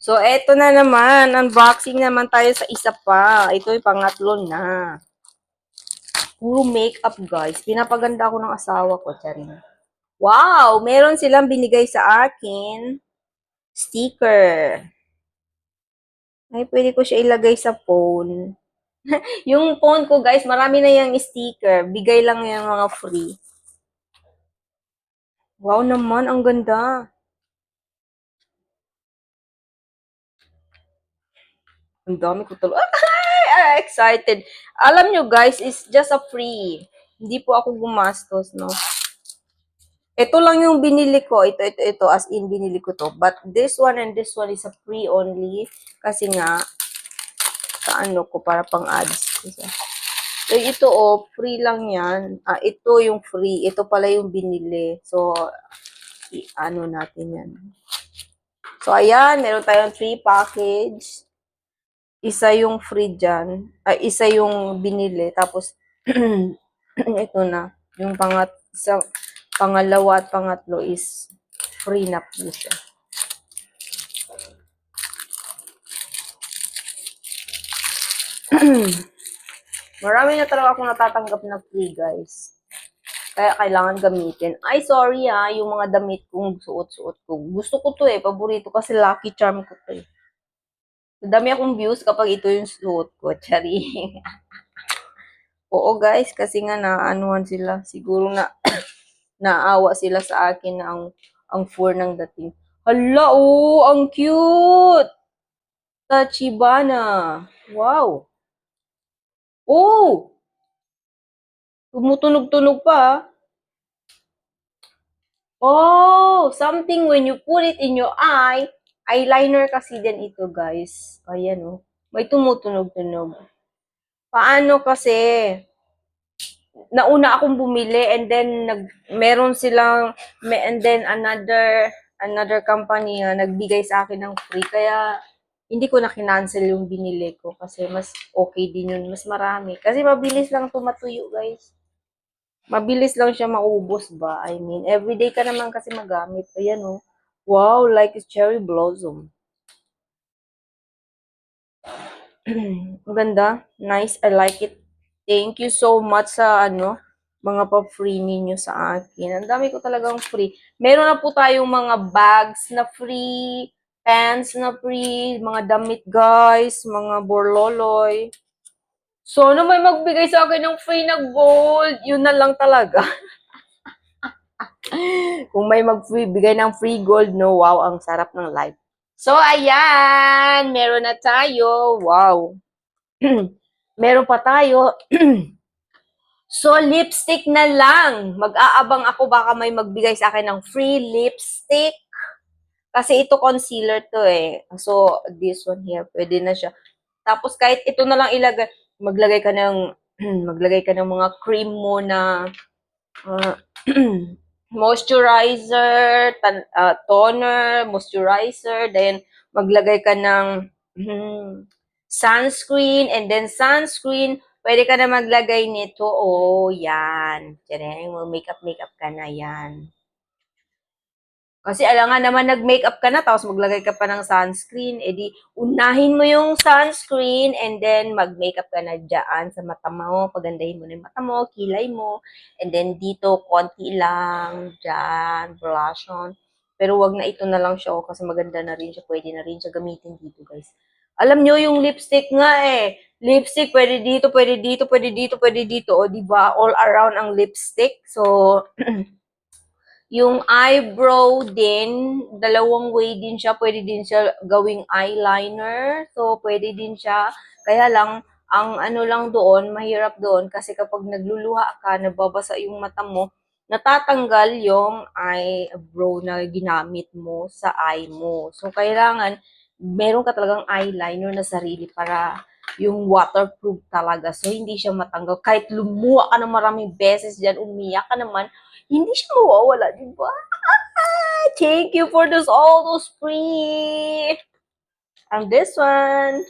So, eto na naman. Unboxing naman tayo sa isa pa. Ito yung pangatlo na. Puro makeup, guys. Pinapaganda ako ng asawa ko, Charin. Wow! Meron silang binigay sa akin. Sticker. Ay, pwede ko siya ilagay sa phone. yung phone ko, guys, marami na yung sticker. Bigay lang yung mga free. Wow naman, ang ganda. Ang dami ko tuloy. Ay, excited. Alam nyo guys, it's just a free. Hindi po ako gumastos, no? Ito lang yung binili ko. Ito, ito, ito. As in, binili ko to. But this one and this one is a free only. Kasi nga, sa ano ko, para pang ads. So, ito oh, free lang yan. Ah, ito yung free. Ito pala yung binili. So, ano natin yan. So, ayan. Meron tayong free package isa yung free dyan, ay isa yung binili, tapos ito na, yung pangat, sa, pangalawa at pangatlo is free na po siya. Marami na talaga akong natatanggap na free, guys. Kaya kailangan gamitin. Ay, sorry ha, yung mga damit kong suot-suot ko. Gusto ko to eh, paborito kasi lucky charm ko to eh. Dami akong views kapag ito yung suot ko. Chari. Oo guys, kasi nga naanuhan sila. Siguro na naawa sila sa akin na ang ang four ng dating. Hala, oh, ang cute! Tachibana. Wow. Oh! Tumutunog-tunog pa. ah. Oh, something when you put it in your eye, eyeliner kasi din ito, guys. Ayan, oh. May tumutunog-tunog. Paano kasi, nauna akong bumili and then nag, meron silang, may, and then another, another company nga nagbigay sa akin ng free. Kaya, hindi ko na kinancel yung binili ko kasi mas okay din yun. Mas marami. Kasi mabilis lang tumatuyo, guys. Mabilis lang siya maubos ba? I mean, everyday ka naman kasi magamit. Ayan, oh. Wow, like cherry blossom. Ang ganda. Nice. I like it. Thank you so much sa ano, mga pa-free ninyo sa akin. Ang dami ko talagang free. Meron na po tayong mga bags na free, pants na free, mga damit guys, mga borloloy. So, ano may magbigay sa akin ng free na gold, yun na lang talaga. Kung may magbigay ng free gold, no, wow, ang sarap ng life. So, ayan, meron na tayo. Wow. meron pa tayo. so, lipstick na lang. Mag-aabang ako baka may magbigay sa akin ng free lipstick. Kasi ito concealer to eh. So, this one here, pwede na siya. Tapos, kahit ito na lang ilagay, maglagay ka ng, maglagay ka ng mga cream mo na, ah, moisturizer, tan, ah, toner, moisturizer, then maglagay ka ng hmm, sunscreen, and then sunscreen, pwede ka na maglagay nito, oh, yan. Yan, makeup, makeup ka na, yan. Kasi alangan naman nag-makeup ka na, tapos maglagay ka pa ng sunscreen, edi unahin mo yung sunscreen, and then mag-makeup ka na dyan sa mata mo, pagandahin mo na yung mata mo, kilay mo, and then dito, konti lang, dyan, blush on. Pero wag na ito na lang siya, oh, kasi maganda na rin siya, pwede na rin siya gamitin dito, guys. Alam nyo yung lipstick nga eh. Lipstick, pwede dito, pwede dito, pwede dito, pwede dito. O, di ba? All around ang lipstick. So, yung eyebrow din, dalawang way din siya. Pwede din siya gawing eyeliner. So, pwede din siya. Kaya lang, ang ano lang doon, mahirap doon. Kasi kapag nagluluha ka, nababasa yung mata mo, natatanggal yung eyebrow na ginamit mo sa eye mo. So, kailangan, meron ka talagang eyeliner na sarili para yung waterproof talaga. So, hindi siya matanggal. Kahit lumuha ka ng maraming beses dyan, umiyak ka naman, hindi siya mawawala, di ba? Thank you for this all those free. And this one.